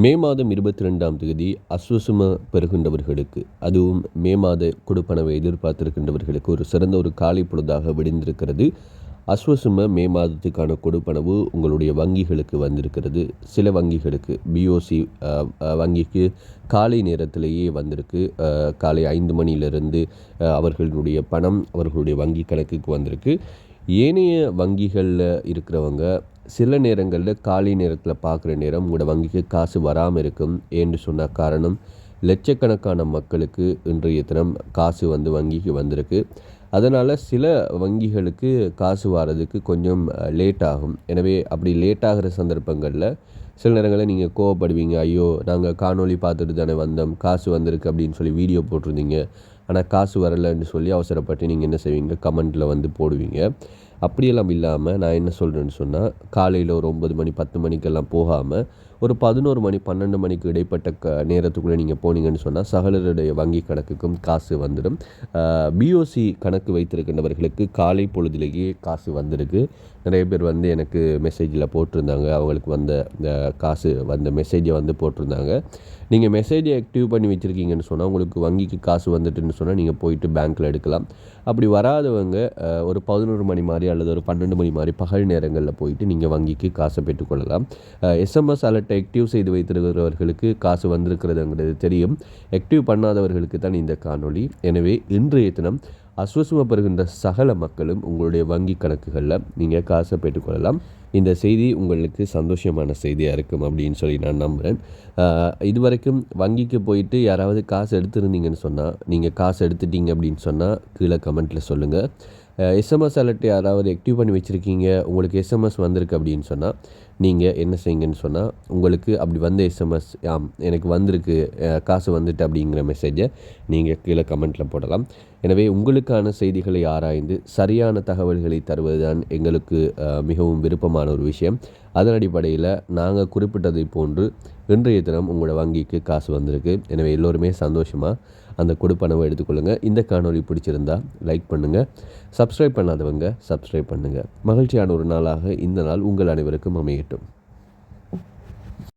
மே மாதம் இருபத்தி ரெண்டாம் தேதி அஸ்வசும பெறுகின்றவர்களுக்கு அதுவும் மே மாத கொடுப்பனவை எதிர்பார்த்திருக்கின்றவர்களுக்கு ஒரு சிறந்த ஒரு காலை பொழுதாக விடிந்திருக்கிறது. அஸ்வசும மே மாதத்துக்கான கொடுப்பனவு உங்களுடைய வங்கிகளுக்கு வந்திருக்கிறது. சில வங்கிகளுக்கு பிஓசி வங்கிக்கு காலை நேரத்திலேயே வந்திருக்கு. காலை ஐந்து மணியிலிருந்து அவர்களுடைய பணம் அவர்களுடைய வங்கி கணக்குக்கு வந்திருக்கு. ஏனைய வங்கிகளில் இருக்கிறவங்க சில நேரங்களில் காலை நேரத்தில் பார்க்குற நேரம் உங்களோட வங்கிக்கு காசு வராமல் இருக்கும். ஏன்னு சொன்ன காரணம் லட்சக்கணக்கான மக்களுக்கு இன்றைய தினம் காசு வந்து வங்கிக்கு வந்திருக்கு. அதனால் சில வங்கிகளுக்கு காசு வர்றதுக்கு கொஞ்சம் லேட் ஆகும். எனவே அப்படி லேட் ஆகிற சந்தர்ப்பங்களில் சில நேரங்களில் நீங்கள் கோவப்படுவீங்க. ஐயோ நாங்கள் காணொலி பார்த்துட்டு தானே வந்தோம். காசு வந்திருக்கு அப்படின்னு சொல்லி வீடியோ போட்டிருந்தீங்க. ஆனால் காசு வரலைன்னு சொல்லி அவசரப்பட்டு நீங்கள் என்ன செய்வீங்க? கமெண்ட்டில் வந்து போடுவீங்க. அப்படியெல்லாம் இல்லாமல் நான் என்ன சொல்கிறேன்னு சொன்னால் காலையில் ஒரு ஒம்பது மணி பத்து மணிக்கெல்லாம் போகாமல் ஒரு பதினோரு மணி பன்னெண்டு மணிக்கு இடைப்பட்ட க நேரத்துக்குள்ளே நீங்கள் போனீங்கன்னு சொன்னால் சகலருடைய வங்கி கணக்குக்கும் காசு வந்துடும். பிஓசி கணக்கு வைத்திருக்கின்றவர்களுக்கு காலை பொழுதுலேயே காசு வந்திருக்கு. நிறைய பேர் வந்து எனக்கு மெசேஜில் போட்டிருந்தாங்க. அவங்களுக்கு வந்த காசு வந்த மெசேஜை வந்து போட்டிருந்தாங்க. நீங்கள் மெசேஜை ஆக்டிவ் பண்ணி வச்சுருக்கீங்கன்னு சொன்னால் உங்களுக்கு வங்கிக்கு காசு வந்துட்டுன்னு சொன்னால் நீங்கள் போயிட்டு பேங்க்கில் எடுக்கலாம். அப்படி வராதவங்க ஒரு பதினோரு மணி மாதிரி அல்லது ஒரு பன்னெண்டு மணி மாதிரி பகல் நேரங்களில் போயிட்டு நீங்கள் வங்கிக்கு காசை பெற்றுக்கொள்ளலாம். எஸ்எம்எஸ் அலர்ட்டை ஆக்டிவ் செய்து வைத்திருக்கிறவர்களுக்கு காசு வந்திருக்கிறதுங்கிறது தெரியும். ஆக்டிவ் பண்ணாதவர்களுக்கு தான் இந்த காணொலி எனவே இன்றைய தினம் அஸ்வசமப்படுகின்ற சகல மக்களும் உங்களுடைய வங்கி கணக்குகளில் நீங்கள் காசை பெற்றுக்கொள்ளலாம். இந்த செய்தி உங்களுக்கு சந்தோஷமான செய்தியாக இருக்கும் அப்படின்னு சொல்லி நான் நம்புகிறேன். இது வரைக்கும் வங்கிக்கு போயிட்டு யாராவது காசு எடுத்துருந்தீங்கன்னு சொன்னால் நீங்கள் காசு எடுத்துட்டீங்க அப்படின்னு சொன்னால் கீழே கமெண்ட்டில் சொல்லுங்கள். எஸ்எம்எஸ் அலர்ட் யாராவது ஆக்டிவ் பண்ணி வச்சுருக்கீங்க உங்களுக்கு எஸ்எம்எஸ் வந்திருக்கு அப்படின்னு சொன்னால் நீங்கள் என்ன செய்யுங்கன்னு சொன்னால் உங்களுக்கு அப்படி வந்த எஸ்எம்எஸ் ஆம் எனக்கு வந்திருக்கு காசு வந்துட்டு அப்படிங்கிற மெசேஜை நீங்கள் கீழே கமெண்ட்டில் போடலாம். எனவே உங்களுக்கான செய்திகளை ஆராய்ந்து சரியான தகவல்களை தருவதுதான் எங்களுக்கு மிகவும் விருப்பமான ஒரு விஷயம். அதன் அடிப்படையில் நாங்கள் குறிப்பிட்டதை போன்று இன்றைய தினம் உங்களோட வங்கிக்கு காசு வந்திருக்கு. எனவே எல்லோருமே சந்தோஷமாக அந்த கொடுப்பனவை எடுத்துக்கொள்ளுங்கள் இந்த காணொலி பிடிச்சிருந்தா லைக் பண்ணுங்கள் சப்ஸ்கிரைப் பண்ணாதவங்க சப்ஸ்கிரைப் பண்ணுங்கள் மகிழ்ச்சியான ஒரு நாளாக இந்த நாள் உங்கள் அனைவருக்கும் அமையட்டும்.